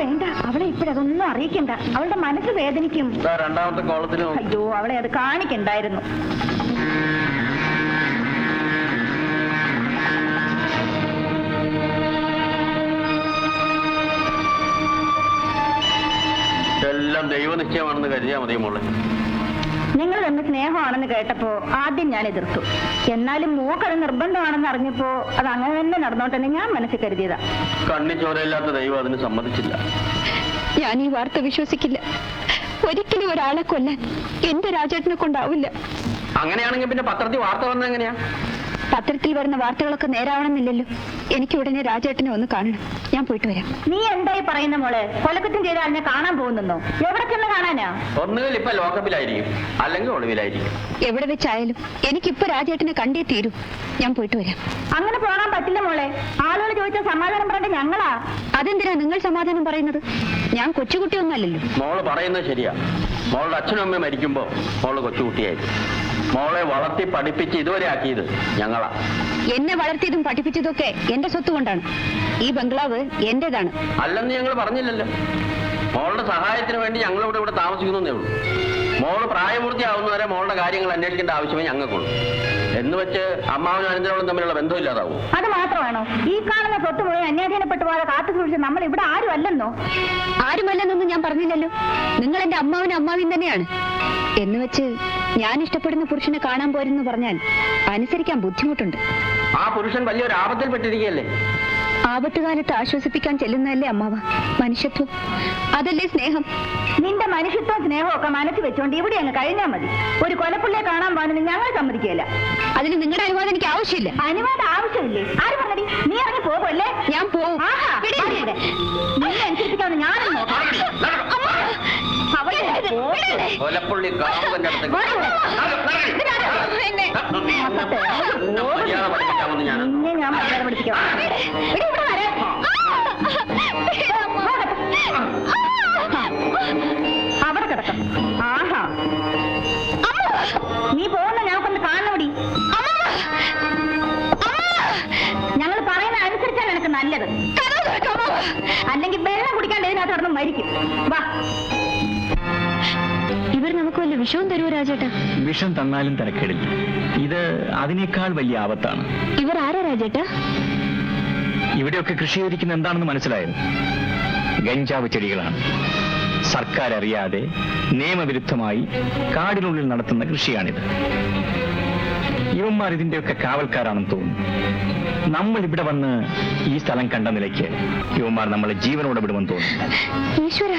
വേണ്ട. അവളെ ഇപ്പോഴതൊന്നും അറിയിക്കണ്ട. അവളുടെ മനസ്സ് വേദനിക്കും. രണ്ടാമത്തെ കോളത്തിൽ. അയ്യോ അവളെ അത് കാണിക്കണ്ടായിരുന്നു. എല്ലാം ദൈവനിശ്ചയമാണെന്ന് കരുതിയാൽ മതി മോളെ. നിങ്ങൾ തമ്മിൽ സ്നേഹമാണെന്ന് കേട്ടപ്പോ ആദ്യം ഞാൻ എതിർത്തു. എന്നാലും മോക്കത് നിർബന്ധമാണെന്ന് അറിഞ്ഞപ്പോ അത് അങ്ങനെ തന്നെ നടന്നോട്ടെന്ന് ഞാൻ മനസ്സിൽ കരുതിയതാ. കണ്ണി ചോരയില്ലാത്ത ദൈവം അതിന് സമ്മതിച്ചില്ല. ഞാൻ ഈ വാർത്ത വിശ്വസിക്കില്ല. ഒരിക്കലും ഒരാളെ കൊല്ലാൻ എന്റെ രാജേട്ടനെ കൊണ്ടാവില്ല. അങ്ങനെയാണെങ്കിൽ പിന്നെ പത്രത്തിൽ വാർത്ത വന്നെങ്ങനെയാ എങ്ങനെയാ? പത്രത്തിൽ വരുന്ന വാർത്തകളൊക്കെ നേരാവണമെന്നില്ലല്ലോ. എനിക്ക് ഉടനെ രാജേട്ടനെ ഒന്ന് കാണണം. ഞാൻ പോയിട്ട് വരാം. നീ എന്തായി പറയുന്ന മോളെ? കൊലക്കുറ്റം ചെയ്ത ആളിനെ കാണാൻ പോകുന്നോ എവിടെ ചെന്ന് കാണാനാ? ഒന്നുകിൽ ഇപ്പൊ ലോക്കപ്പിലായിരിക്കും. അല്ലെങ്കിൽ ഒളിവിലായിരിക്കും. എവിടെ വെച്ചായാലും എനിക്കിപ്പോ രാജേട്ടനെ കണ്ടേ തീരൂ. ഞാൻ പോയിട്ട് വരാം. അങ്ങനെ പോകാൻ പറ്റില്ല മോളെ. ആളുകൾ ചോദിച്ച സമാധാനം പറയേണ്ട ഞങ്ങളാ. അതെന്തിനാ നിങ്ങൾ സമാധാനം പറയുന്നത്? ഞാൻ കൊച്ചുകുട്ടിയൊന്നല്ലല്ലോ മോൾ പറയുന്നത് ശരിയാ. മോളുടെ അച്ഛനും അമ്മയും മരിക്കുമ്പോ മോൾ കൊച്ചുകുട്ടിയായിരുന്നു മോളെ വളർത്തി പഠിപ്പിച്ച് ഇതുവരെ ആക്കിയത് ഞങ്ങളാ. എന്നെ വളർത്തിയതും പഠിപ്പിച്ചതും ഒക്കെ എന്റെ സ്വത്ത് കൊണ്ടാണ് ഈ ബംഗ്ലാവ് എന്റേതാണ്. അല്ലെന്ന് ഞങ്ങൾ പറഞ്ഞില്ലല്ലോ. മോളുടെ സഹായത്തിന് വേണ്ടി ഞങ്ങളിവിടെ ഇവിടെ താമസിക്കുന്നേ ഉള്ളൂ. മോൾ പ്രായപൂർത്തിയാവുന്നവരെ മോളുടെ കാര്യങ്ങൾ അന്വേഷിക്കേണ്ട ആവശ്യമേ ഞങ്ങൾക്കുള്ളൂ. എന്ന് വെച്ച് അമ്മാവനും അനന്തരവളും തമ്മിലുള്ള ബന്ധമില്ലാതാവും അത് മാത്രമാണോ? ഈ കാണുന്ന സ്വത്ത് മുഴുവൻ അന്യാധീനപ്പെട്ടു പോകാതെ കാത്തു സൂക്ഷിച്ച് നമ്മൾ ഇവിടെ ആരും അല്ലെന്നോ ആരുമല്ലെന്നൊന്നും ഞാൻ പറഞ്ഞില്ലല്ലോ. നിങ്ങൾ എന്റെ അമ്മാവനും അമ്മാവിൻ തന്നെയാണ്. എന്ന് വെച്ച് ഞാൻ ഇഷ്ടപ്പെടുന്ന പുരുഷനെ കാണാൻ പോരെന്ന് പറഞ്ഞാൽ അനുസരിക്കാൻ ബുദ്ധിമുട്ടുണ്ട്. ആ പുരുഷൻ വലിയൊരു ആപത്തിൽപ്പെട്ടിരിക്കുകയല്ലേ ആപത്തുകാലത്ത് ആശ്വസിപ്പിക്കാൻ ചെല്ലുന്നതല്ലേ അമ്മാവ? മനുഷ്യത്വം. അതല്ലേ സ്നേഹം? നിന്റെ മനുഷ്യത്വം സ്നേഹവും ഒക്കെ മനസ്സിൽ വെച്ചോണ്ട് ഇവിടെ അങ്ങ് കഴിഞ്ഞാൽ മതി. ഒരു കൊലപ്പുള്ളിയെ കാണാൻ പോകുന്നത് ഞങ്ങൾ സമ്മതിക്കുകയില്ല. അതിന് നിങ്ങളുടെ അനുവാദം എനിക്ക് ആവശ്യമില്ല. അനുവാദം ആവശ്യമില്ലേ? ആര് പറഞ്ഞടി? നീ ഇറങ്ങി പോകുമല്ലേ ഞാൻ പോകും ആഹാ. മാറിയിടെ. നിന്നെ അനുസരിപ്പിക്കാമെന്ന് ഞാനും നോക്കാം. വിടില്ലേ? കൊലപ്പുള്ളി എന്നെ. മര്യാദ ഞാൻ മര്യാദ പഠിപ്പിക്കാം. അവിടെ കിടക്കാം. ആഹാ. നീ പോകുന്ന ഞങ്ങൾക്കൊന്ന് കാണണമടി. ഞങ്ങൾ പറയുന്ന അനുസരിച്ചാണ് എനിക്ക് നല്ലത്. അല്ലെങ്കിൽ വെള്ളം കുടിക്കാണ്ട് ഇതിനകത്ത് കിടന്ന് മരിക്കും. വാ. വല്ല വിഷവും തരുമോ രാജേട്ടാ? വിഷം തന്നാലും തരക്കേടില്ല. ഇത് അതിനേക്കാൾ വലിയ ആപത്താണ്. ഇവർ ആരാ രാജേട്ടാ? ഇവിടെയൊക്കെ കൃഷി ചെയ്തിരിക്കുന്ന എന്താണെന്ന് മനസ്സിലായത് ഗഞ്ചാവ് ചെടികളാണ്. സർക്കാർ അറിയാതെ നിയമവിരുദ്ധമായി കാടിനുള്ളിൽ നടത്തുന്ന കൃഷിയാണിത്. ഇവന്മാർ ഇതിന്റെയൊക്കെ കാവൽക്കാരാണെന്ന് തോന്നുന്നു. നമ്മൾ ഇവിടെ വന്ന് ഈ സ്ഥലം കണ്ട നിലയ്ക്ക് ഇവന്മാർ നമ്മളെ ജീവനോടെ വിടുമെന്ന് തോന്നുന്നു. ഈശ്വര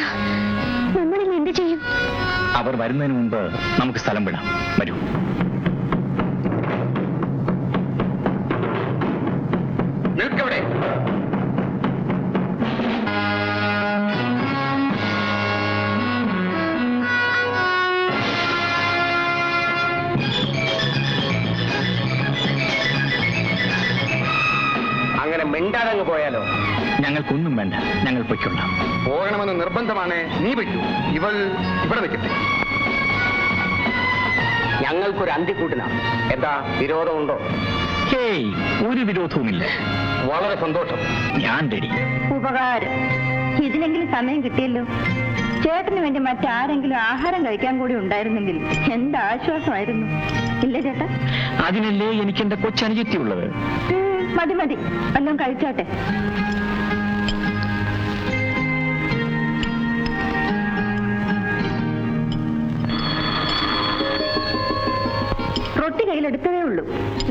നമ്മളിൽ എന്ത് ചെയ്യും? അവർ വരുന്നതിന് മുമ്പ് നമുക്ക് സ്ഥലം വിടാം. വരൂ. നിൽക്കവിടെ. അങ്ങനെ മിണ്ടാതങ്ങ് പോയാലോ? ഞങ്ങൾക്കൊന്നും വേണ്ട. ഞങ്ങൾ പൊയ്ക്കൊള്ളാം. പോകണമെന്ന് നിർബന്ധമാണ് നീ വെച്ചു ഇവൾ ഇവിടെ വെക്കട്ടെ ഞങ്ങൾക്കൊരു അന്തിക്കൂട്ടിനാണ് എന്താ വിരോധമുണ്ടോ? ഹേയ് ഒരു വിരോധവുമില്ല. വളരെ സന്തോഷം. ഞാൻ റെഡി ഉപകാരം. ഇതിനെങ്കിലും സമയം കിട്ടിയല്ലോ. ചേട്ടന് വേണ്ടി മറ്റാരെങ്കിലും ആഹാരം കഴിക്കാൻ കൂടി ഉണ്ടായിരുന്നെങ്കിൽ എന്ത് ആശ്വാസമായിരുന്നു. ഇല്ല ചേട്ടാ. അതിനല്ലേ എനിക്ക് എന്റെ കൊച്ചനുചിത്യമുള്ളത് ഉള്ളത് മതി മതി. വല്ലതും കഴിച്ചോട്ടെ. റൊട്ടി കയ്യിലെടുത്തതേ ഉള്ളൂ.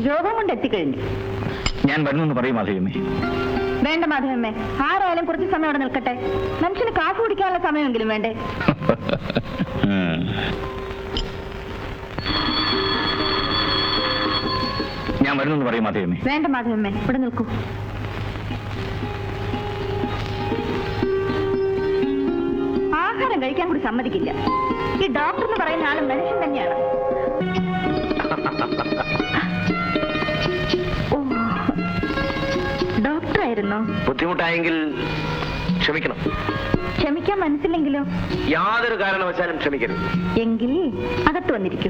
രോഗം കൊണ്ട് എത്തിക്കഴിഞ്ഞു. ഞാൻ വരുന്നെന്ന് പറയും മാധവിയമ്മേ. വേണ്ട മാധവമ്മേ ആരായാലും കുറച്ച് സമയം അവിടെ നിൽക്കട്ടെ. മനുഷ്യന് കാഫ് കുടിക്കാനുള്ള സമയമെങ്കിലും വേണ്ടേ. ഞാൻ വരുന്നെന്ന് പറയും മാധവിയമ്മേ. വേണ്ട മാധവമ്മേ ഇവിടെ നിൽക്കൂ. ആഹാരം കഴിക്കാൻ കൂടി സമ്മതിക്കില്ല. ഈ ഡോക്ടർ എന്ന് പറയുന്ന ആൾ മനുഷ്യൻ തന്നെയാണ്. ബുദ്ധിമുട്ടായെങ്കിൽ ക്ഷമിക്കണം. ക്ഷമിക്കാൻ മനസ്സില്ലെങ്കിലോ? യാതൊരു കാരണവശാലും ക്ഷമിക്കരുത്. എങ്കിൽ അകത്ത് വന്നിരിക്കൂ.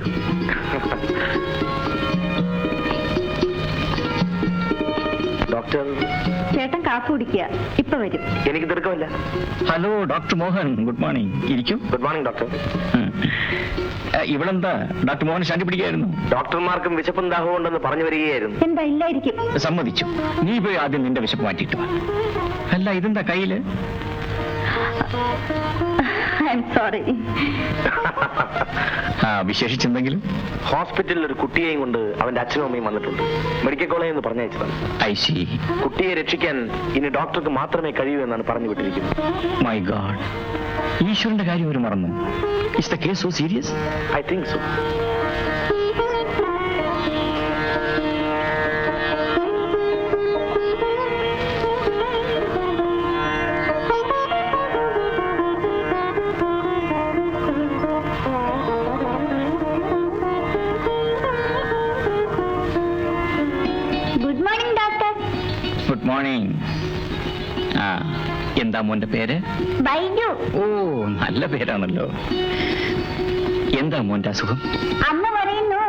ഡോക്ടർ. ചേട്ടൻ കാപ്പി കുടിക്കുക. ഇപ്പൊ വരും. എനിക്ക് തിടുക്കമില്ല. Hello doctor Mohan. Good morning. ഇരിക്കും. Good morning doctor. ഇവളെന്താ? Doctor Mohan ശാന്തി പിടിക്കായിരുന്നു ഡോക്ടർമാർക്കും വിശപ്പും ദാഹവും ഉണ്ടെന്ന് പറഞ്ഞു വരികയായിരുന്നു. എന്താ ഇല്ലായിരിക്കും. സമ്മതിച്ചു. നീ പോയി ആദ്യം നിന്റെ വിശപ്പ് മാറ്റിയിട്ട് വാ. അല്ല ഇതെന്താ കയ്യിൽ? സോറി ആ വിശേഷിച്ചെന്തെങ്കിലും? ഹോസ്പിറ്റലിൽ ഒരു കുട്ടിയെയും കൊണ്ട് അവന്റെ അച്ഛനും അമ്മയും വന്നിട്ടുണ്ട്. മെഡിക്കൽ കോളേജിൽ നിന്ന് പറഞ്ഞയച്ചതാണ്. I C. കുട്ടിയെ രക്ഷിക്കാൻ ഇനി ഡോക്ടർക്ക് മാത്രമേ കഴിയൂ എന്നാണ് പറഞ്ഞു വിട്ടിരിക്കുന്നത് മൈ ഗാഡ് ഈശ്വരന്റെ കാര്യം ഒരു മറന്നു. Is the case so serious I think so എന്താ മോന്റെ പേര്? ബൈജു. ഓ നല്ല പേരാണല്ലോ. എന്താ മോന്റെ അസുഖം? അമ്മ പറയുന്നു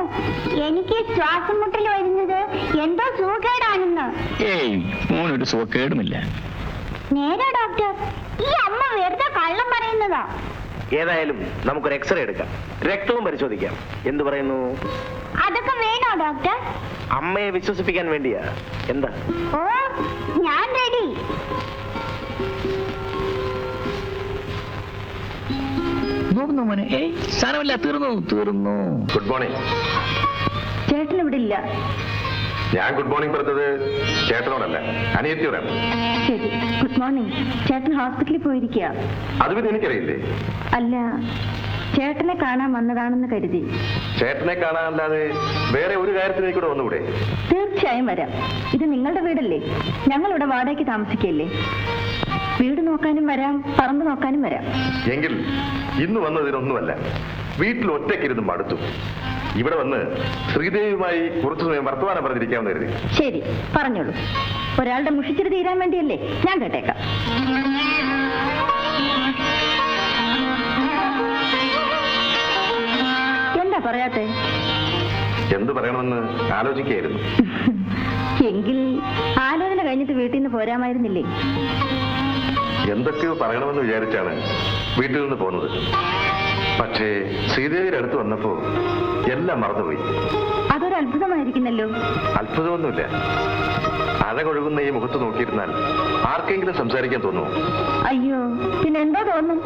എനിക്ക് ശ്വാസം മുട്ടൽ വരുന്നത് എന്തോ സുഖേടാണെന്ന് ഏയ് മോനൊരു സുഖക്കേടുമില്ല നേരെ ഡോക്ടർ. ഈ അമ്മ വെറുതെ കള്ളം പറയുന്നതാ. ഏതായാലും നമുക്കൊരു എക്സ്റേ എടുക്കാം. രക്തവും പരിശോധിക്കാം. എന്തു പറയുന്നു? അതൊക്കെ വേണോ ഡോക്ടർ? അമ്മയെ വിശ്വസിപ്പിക്കാൻ വേണ്ടിയാ. എന്താ? ഓ ഞാൻ റെഡി നോക്കുന്നു മോനെ. ഏയ് സാരമില്ല തീർന്നു തീർന്നു. ഗുഡ് മോർണിംഗ് ചേട്ടൻ ഇവിടെ ഇല്ല ഞാൻ ഗുഡ് മോർണിംഗ് പറഞ്ഞത് ചേട്ടനോടല്ല അനിയത്തിയോടാണ് ശരി ഗുഡ് മോർണിംഗ് ചേട്ടൻ ഹോസ്പിറ്റലിൽ പോയിരിക്കുക അത് പിന്നെ എനിക്കറിയില്ലേ? അല്ല ചേട്ടനെ കാണാൻ വന്നതാണെന്ന് കരുതി. ചേട്ടനെ കാണാനല്ലാതെ വേറെ ഒരു കാര്യത്തിന് എനിക്കൂടെ വന്നുകൂടെ തീർച്ചയായും വരാം. ഇത് നിങ്ങളുടെ വീടല്ലേ? ഞങ്ങളിവിടെ വാടകയ്ക്ക് താമസിക്കല്ലേ വീട് നോക്കാനും വരാം പറമ്പ് നോക്കാനും വരാം. എങ്കിൽ ഇന്ന് വന്നതിനൊന്നുമല്ല വീട്ടിൽ ഒറ്റയ്ക്കിരുന്ന് മടുത്തു. ഇവിടെ വന്ന് ശ്രീദേവിയുമായി കുറച്ചു സമയം വർത്തമാനം പറഞ്ഞിരിക്കാമെന്ന് കരുതി. ശരി പറഞ്ഞോളൂ. ഒരാളുടെ മുഷിച്ചിട്ട് തീരാൻ വേണ്ടിയല്ലേ ഞാൻ കേട്ടേക്കാം. എന്താ പറയാത്തെ? എന്ത് പറയണമെന്ന് ആലോചിക്കായിരുന്നു എങ്കിൽ ആലോചന കഴിഞ്ഞിട്ട് വീട്ടിൽ നിന്ന് പോരാമായിരുന്നില്ലേ? എന്തൊക്കെയോ പറയണമെന്ന് വിചാരിച്ചാണ് വീട്ടിൽ നിന്ന് പോകുന്നത്. പക്ഷേ ശ്രീദേവിയുടെ അടുത്ത് വന്നപ്പോ എല്ലാം മറന്നുപോയി. അതൊരു അത്ഭുതമായിരിക്കുന്നല്ലോ. അത്ഭുതമൊന്നുമില്ല. അഴകൊഴുകുന്ന ഈ മുഖത്ത് നോക്കിയിരുന്നാൽ ആർക്കെങ്കിലും സംസാരിക്കാൻ തോന്നുമോ? അയ്യോ പിന്നെ എന്താ തോന്നും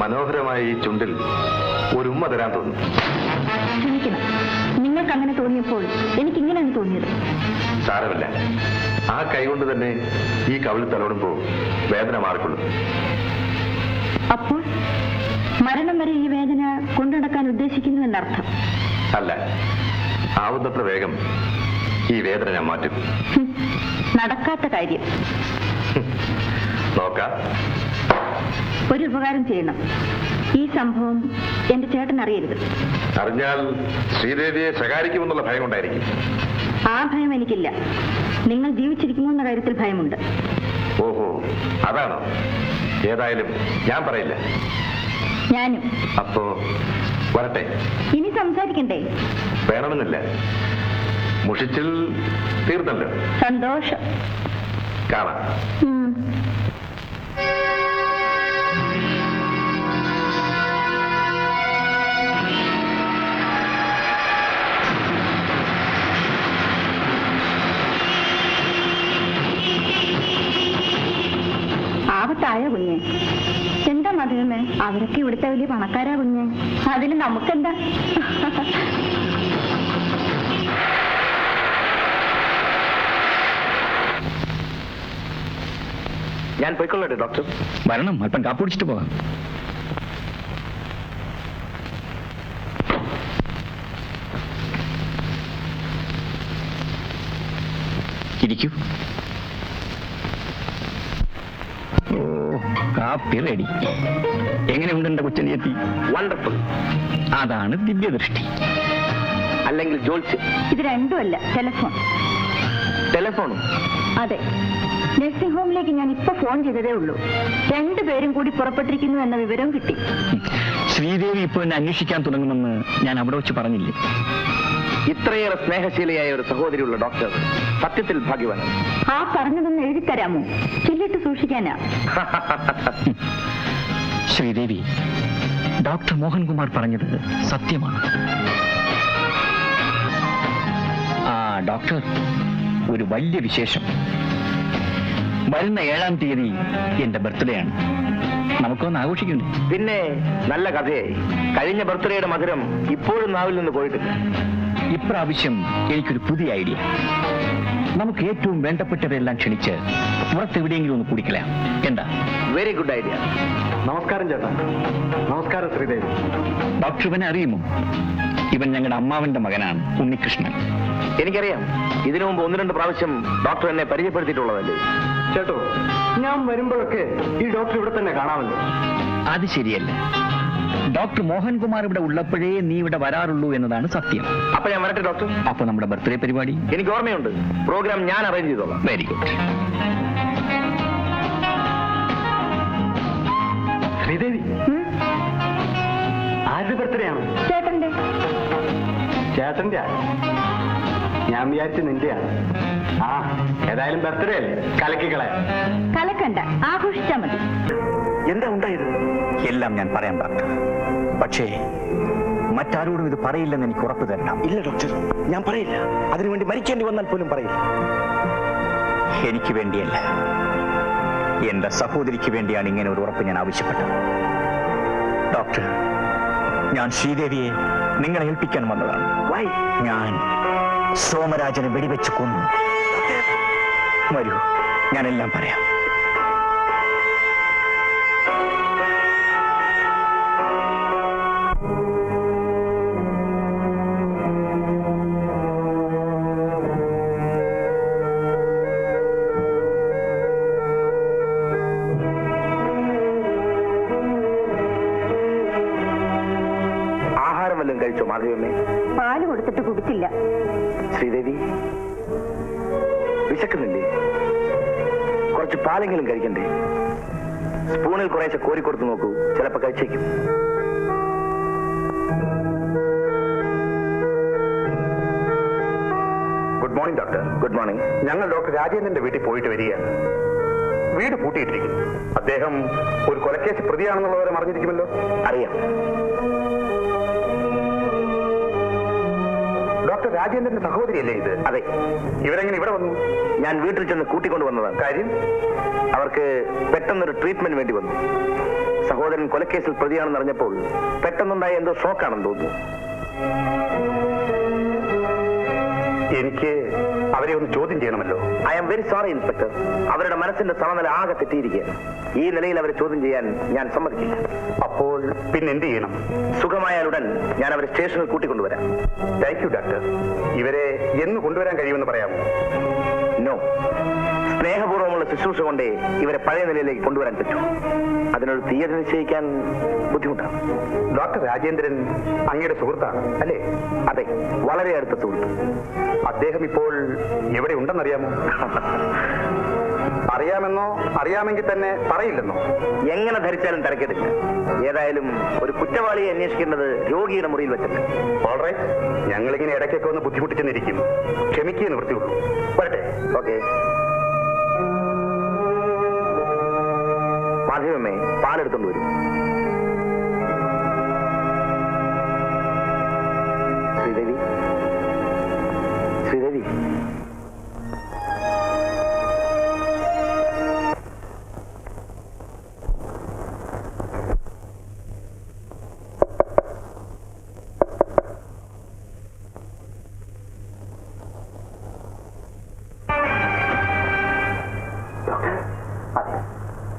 മനോഹരമായ ഈ ചുണ്ടിൽ ഒരു ഉമ്മ തരാൻ തോന്നും ക്ഷമിക്കണം. നിങ്ങൾക്ക് അങ്ങനെ തോന്നിയപ്പോൾ എനിക്ക് ഇങ്ങനെയാണ് തോന്നിയത്. സാരമില്ല. ആ കൈകൊണ്ട് തന്നെ ഈ കവിളിൽ തലോടുമ്പോ വേദന മാറിക്കൊള്ളും. അപ്പോൾ മരണം വരെ ഈ വേദന കൊണ്ടുനടക്കാൻ ഉദ്ദേശിക്കുന്നു എന്നർത്ഥം അല്ല ആവുന്നത്ര വേഗം ഈ വേദന ഞാൻ മാറ്റും. നടക്കാത്ത കാര്യം. നോക്കാം. ഒരു ഉപകാരം ചെയ്യണം. ഈ സംഭവം എന്റെ ചേട്ടൻ അറിയരുത്. അറിഞ്ഞാൽ ശ്രീദേവിയെ ശകാരിക്കുമെന്നുള്ള ഭയം ഉണ്ടായിരിക്കും. ആ ഭയം എനിക്കില്ല. നിങ്ങൾ ജീവിച്ചിരിക്കുമോ എന്ന കാര്യത്തിൽ ഭയമുണ്ട്. ഓഹോ അതാണോ? ഏതായാലും ഞാൻ പറയില്ല. ഞാനും. അപ്പോ വരട്ടെ. ഇനി സംസാരിക്കണ്ടേ? വേണമെന്നില്ല. മുഷിച്ചിൽ തീർന്നല്ലോ. സന്തോഷം. കാണാം. ഉം. ആപത്തായ കുഞ്ഞ്. എന്താ മധുരമേ? അവരൊക്കെ ഇവിടുത്തെ വലിയ പണക്കാരാ കുഞ്ഞ്. അതിന് നമുക്കെന്താ? ഞാൻ പോയിക്കൊള്ളട്ടെ ഡോക്ടർ. വരണം അല്പം കാപ്പ് കുടിച്ചിട്ട് പോകാം. ഇരിക്കൂ. കാപ്പി റെഡി എങ്ങനെയുണ്ട് എന്റെ കൊച്ചനിയത്തി വണ്ടർഫുൾ അതാണ് ദിവ്യദൃഷ്ടി. അല്ലെങ്കിൽ ജോത്സ്യം. ഇത് രണ്ടുമല്ല ടെലഫോൺ ടെലഫോണും അതെ. നഴ്സിംഗ് ഹോമിലേക്ക് ഞാൻ ഇപ്പൊ ഫോൺ ചെയ്തതേ ഉള്ളൂ. രണ്ടുപേരും കൂടി പുറപ്പെട്ടിരിക്കുന്നു എന്ന വിവരം കിട്ടി. ശ്രീദേവി ഇപ്പൊ എന്നെ അന്വേഷിക്കാൻ തുടങ്ങുമെന്ന് ഞാൻ അവിടെ വെച്ച് പറഞ്ഞില്ലേ? ഇത്രയേറെ സ്നേഹശീലയായ ഒരു സഹോദരിയുള്ള ഡോക്ടർ സത്യത്തിൽ ഭാഗ്യവാനാണ്. ആ പറഞ്ഞതൊന്ന് എഴുതി തരാമോ ചില്ലിട്ട് സൂക്ഷിക്കാനാ. ശ്രീദേവി ഡോക്ടർ മോഹൻകുമാർ പറഞ്ഞത് സത്യമാണ്. ആ ഡോക്ടർ ഒരു വലിയ വിശേഷം. വരുന്ന ഏഴാം തീയതി എന്റെ ബർത്ത്ഡേ ആണ് നമുക്കൊന്ന് ആഘോഷിക്കണ്ടേ? പിന്നെ നല്ല കഥയായി. കഴിഞ്ഞ ബർത്ത്ഡേയുടെ മധുരം ഇപ്പോഴും നാവിൽ നിന്ന് പോയിട്ടില്ല ഇപ്രാവശ്യം എനിക്കൊരു പുതിയ ഐഡിയ. നമുക്ക് ഏറ്റവും വേണ്ടപ്പെട്ടവരെല്ലാം ക്ഷണിച്ച് പുറത്തെവിടെയെങ്കിലും ഒന്ന് കുടിക്കലാം എന്താ? വെരി ഗുഡ് ഐഡിയ നമസ്കാരം ചേട്ടാ. നമസ്കാരം ശ്രീദേവി. ഡോക്ടർ ഇവനെ അറിയുമോ? ഇവൻ ഞങ്ങളുടെ അമ്മാവന്റെ മകനാണ് ഉണ്ണികൃഷ്ണൻ. എനിക്കറിയാം. ഇതിനു മുമ്പ് ഒന്ന് രണ്ട് പ്രാവശ്യം ഡോക്ടർ എന്നെ പരിചയപ്പെടുത്തിയിട്ടുള്ളതല്ലേ? ചേട്ടോ ഞാൻ വരുമ്പോഴൊക്കെ ഈ ഡോക്ടർ ഇവിടെ തന്നെ കാണാമല്ലോ. അത് ശരിയല്ല. ഡോക്ടർ മോഹൻകുമാർ ഇവിടെ ഉള്ളപ്പോഴേ നീ ഇവിടെ വരാറുള്ളൂ എന്നതാണ് സത്യം. അപ്പൊ ഞാൻ വരട്ടെ ഡോക്ടർ? അപ്പൊ നമ്മുടെ ബർത്ത്ഡേ പരിപാടി? എനിക്ക് ഓർമ്മയുണ്ട്. പ്രോഗ്രാം ഞാൻ അറേഞ്ച് ചെയ്തോളാം. Very good Sridevi. ആരുടെ ബർത്ത്ഡേ ആണ്? ചേട്ടന്റെ. ചേട്ടന്റെ? ഞാൻ വിചാരിച്ച നിന്റെയാണ്. ആ ഏതായാലും ബർത്ത്ഡേ അല്ലേ? കലക്കിക്കളെ കലക്കണ്ട ആഘോഷിച്ചാ മതി. എന്താ ഉണ്ടായത്? എല്ലാം ഞാൻ പറയാം ഡോക്ടർ പക്ഷേ മറ്റാരോടും ഇത് പറയില്ലെന്ന് എനിക്ക് ഉറപ്പ് തരണം. ഇല്ല ഡോക്ടർ ഞാൻ പറയില്ല. അതിനുവേണ്ടി മരിക്കേണ്ടി വന്നാൽ പോലും പറയില്ല. എനിക്ക് വേണ്ടിയല്ല. എന്റെ സഹോദരിക്ക് വേണ്ടിയാണ് ഇങ്ങനെ ഒരു ഉറപ്പ് ഞാൻ ആവശ്യപ്പെട്ടത്. ഡോക്ടർ ഞാൻ ശ്രീദേവിയെ നിങ്ങളെ ഏൽപ്പിക്കാൻ വന്നതാണ്. വൈ ഞാൻ സോമരാജനെ വെടിവെച്ച് കൊന്നു. വരൂ ഞാനെല്ലാം പറയാം. മാധവമ്മേ പാൽ കൊടുത്തിട്ട് കുടിച്ചില്ല. ശ്രീദേവി വിശക്കുന്നില്ലേ? കുറച്ച് പാലെങ്കിലും കഴിക്കണ്ടേ? സ്പൂണിൽ കുറേശ്ശെ കോരി കൊടുത്തു നോക്കൂ ചിലപ്പോ കഴിച്ചേക്കും. Good morning doctor good morning ഞങ്ങൾ ഡോക്ടർ രാജേന്ദ്രന്റെ വീട്ടിൽ പോയിട്ട് വരികയാണ്. വീട് പൂട്ടിയിട്ടിരിക്കുന്നു. അദ്ദേഹം ഒരു കൊലക്കേസ് പ്രതിയാണെന്നുള്ളവരെ അറിഞ്ഞിരിക്കുമല്ലോ അറിയാം. രാജേന്ദ്രന്റെ സഹോദരിയല്ലേ ഇത്? അതെ. ഇവരെങ്ങനെ ഇവിടെ വന്നു? ഞാൻ വീട്ടിൽ ചെന്ന് കൂട്ടിക്കൊണ്ട് വന്നതാണ് കാര്യം അവർക്ക് പെട്ടെന്നൊരു ട്രീറ്റ്മെന്റ് വേണ്ടി വന്നു. സഹോദരൻ കൊലക്കേസിൽ പ്രതിയാണെന്ന് അറിഞ്ഞപ്പോൾ പെട്ടെന്നുണ്ടായ എന്തോ ഷോക്കാണെന്ന് തോന്നുന്നു. എനിക്ക് അവരെ ഒന്ന് ചോദ്യം ചെയ്യണമല്ലോ. I am very sorry inspector അവരുടെ മനസ്സിന്റെ സമനില ആകെ തെറ്റിയിരിക്കുകയാണ്. ഈ നിലയിൽ അവരെ ചോദ്യം ചെയ്യാൻ ഞാൻ സമ്മതിക്കില്ല. അപ്പോൾ പിന്നെ എന്ത് ചെയ്യണം? സുഖമായാലുടൻ ഞാൻ അവരെ സ്റ്റേഷനിൽ കൂട്ടിക്കൊണ്ടുവരാം. താങ്ക് യു ഡോക്ടർ ഇവരെ എന്ന് കൊണ്ടുവരാൻ കഴിയുമെന്ന് പറയാമോ? നോ ശുശ്രൂഷ കൊണ്ടേ ഇവരെ പഴയ നിലയിലേക്ക് കൊണ്ടുവരാൻ പറ്റും. അതിനൊരു തീയതി നിശ്ചയിക്കാൻ ബുദ്ധിമുട്ടാണ്. ഡോക്ടർ രാജേന്ദ്രൻ അങ്ങയുടെ സുഹൃത്താണ് അല്ലേ? അതെ വളരെ അടുത്ത സുഹൃത്ത്. അദ്ദേഹം ഇപ്പോൾ എവിടെ ഉണ്ടെന്നറിയാമോ? അറിയാമെന്നോ അറിയാമെങ്കിൽ തന്നെ പറയില്ലെന്നോ? എങ്ങനെ ധരിച്ചാലും തിരക്കെടുക്കുക ഏതായാലും ഒരു കുറ്റവാളിയെ അന്വേഷിക്കേണ്ടത് രോഗിയുടെ മുറിയിൽ വെച്ചിട്ട്. ഓൾറൈറ്റ് ഞങ്ങളിങ്ങനെ ഇടയ്ക്കൊക്കെ ഒന്ന് ബുദ്ധിമുട്ടിച്ചെന്നിരിക്കും. ക്ഷമിക്കുക നിവൃത്തിയുള്ളൂ വരട്ടെ. ഓക്കെ മാധവമ്മേ പാലെടുത്തോണ്ട് വരും.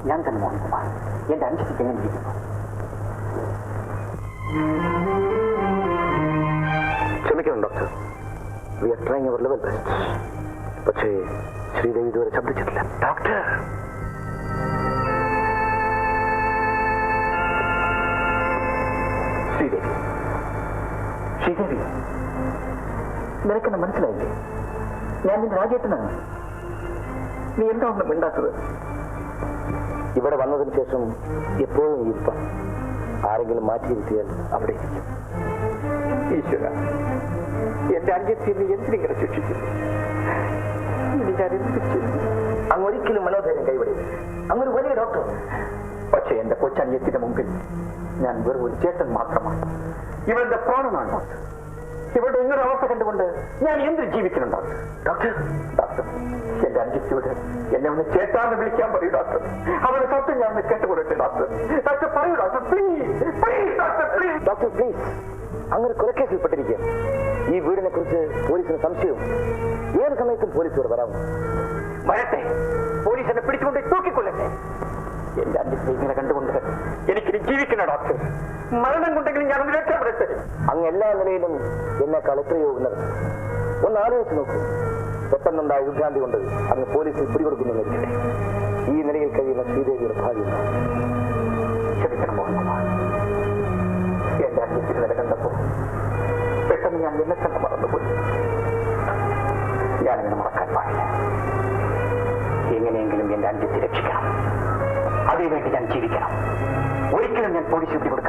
ഞാൻ തന്നെ മോഹൻകുമാർ എന്റെ അനുസരിച്ച് എങ്ങനെ ഇരിക്കുന്നു ക്ഷമിക്കണം doctor we are trying our level best പക്ഷേ ശ്രീദേവി ഇതുവരെ ശബ്ദിച്ചിട്ടില്ല ഡോക്ടർ ശ്രീദേവി ശ്രീദേവി നിനക്കെന്നെ മനസ്സിലായില്ലേ ഞാൻ നിന്റെ രാജേട്ടനാണ് നീ എന്താ ഒന്നും മിണ്ടാത്തത് ഇവിടെ വന്നതിന് ശേഷം എപ്പോഴും ഇരിപ്പ ആരെങ്കിലും മാറ്റിയിരുത്തിയാൽ അവിടെ ഇരിക്കും. ഈശ്വര എന്റെ അനുജത്തി നീ എന്തിനിങ്ങനെ ശിക്ഷിക്കുന്നു അങ്ങ് ഒരിക്കലും മനോധൈര്യം കൈവിടില്ല. അങ്ങൊരു വലിയ ഡോക്ടർ. പക്ഷേ എന്റെ കൊച്ചനിയത്തിന്റെ മുമ്പിൽ ഞാൻ വെറും ഒരു ചേട്ടൻ മാത്രമാണ്. ഇവളുടെ പ്രാണമാണ് ഡോക്ടർ. ഇവളുടെ അവസ്ഥ കണ്ടുകൊണ്ട് ഞാൻ എന്ത് ജീവിക്കുന്നുണ്ടോ ഡോക്ടർ ഡോക്ടർ എന്റെ അനുജത്തിയോട് എന്നെ ഒന്ന് ചേട്ടാന്ന് വിളിക്കാൻ പറയൂ ഡോക്ടർ. അവരുടെ സത്യം ഞാൻ ഒന്ന് ഡോക്ടർ. ഡോക്ടർ പറയൂ doctor. Please please doctor please doctor please അങ്ങനെ കൊലക്കേസിൽ പെട്ടിരിക്കുക ഈ വീടിനെ കുറിച്ച് പോലീസിന് സംശയവും ഏത് സമയത്തും പോലീസ് ഇവിടെ വരാം വരട്ടെ. പോലീസ് എന്നെ പിടിച്ചുകൊണ്ട് തൂക്കിക്കൊള്ളട്ടെ എന്റെ അഞ്ച് ഇങ്ങനെ കണ്ടുകൊണ്ട് എനിക്കിനി ജീവിക്കണ ഡോക്ടർ. മരണം കൊണ്ടെങ്കിലും ഞാൻ രക്ഷപ്പെടട്ടെ അങ്ങ് എല്ലാ നിലയിലും എന്നെ ഉള്ളത് ഒന്ന് ആലോചിച്ച് നോക്കൂ. പെട്ടെന്നുണ്ടായ വിഭ്രാന്തി കൊണ്ട് അങ്ങ് പോലീസിൽ പിടികൊടുക്കുന്നു ഈ നിലയിൽ കഴിയുന്ന ശ്രീദേവിയുടെ ഭാര്യ ക്ഷമിക്കണം മോഹൻകുമാർ. എന്റെ അഞ്ചിന്റെ നില കണ്ടപ്പോൾ പെട്ടെന്ന് ഞാൻ എന്നെ തന്നെ മറന്നുപോയി. ഞാനിങ്ങനെ മറക്കാൻ പാടില്ല. എങ്ങനെയെങ്കിലും എന്റെ അഞ്ചെത്തി രക്ഷിക്കണം. അതേ വേണ്ടി ഞാൻ ജീവിക്കണം. ഒരിക്കലും ഞാൻ പോലീസിൽ പിടികൊടുക്കാൻ പാടില്ല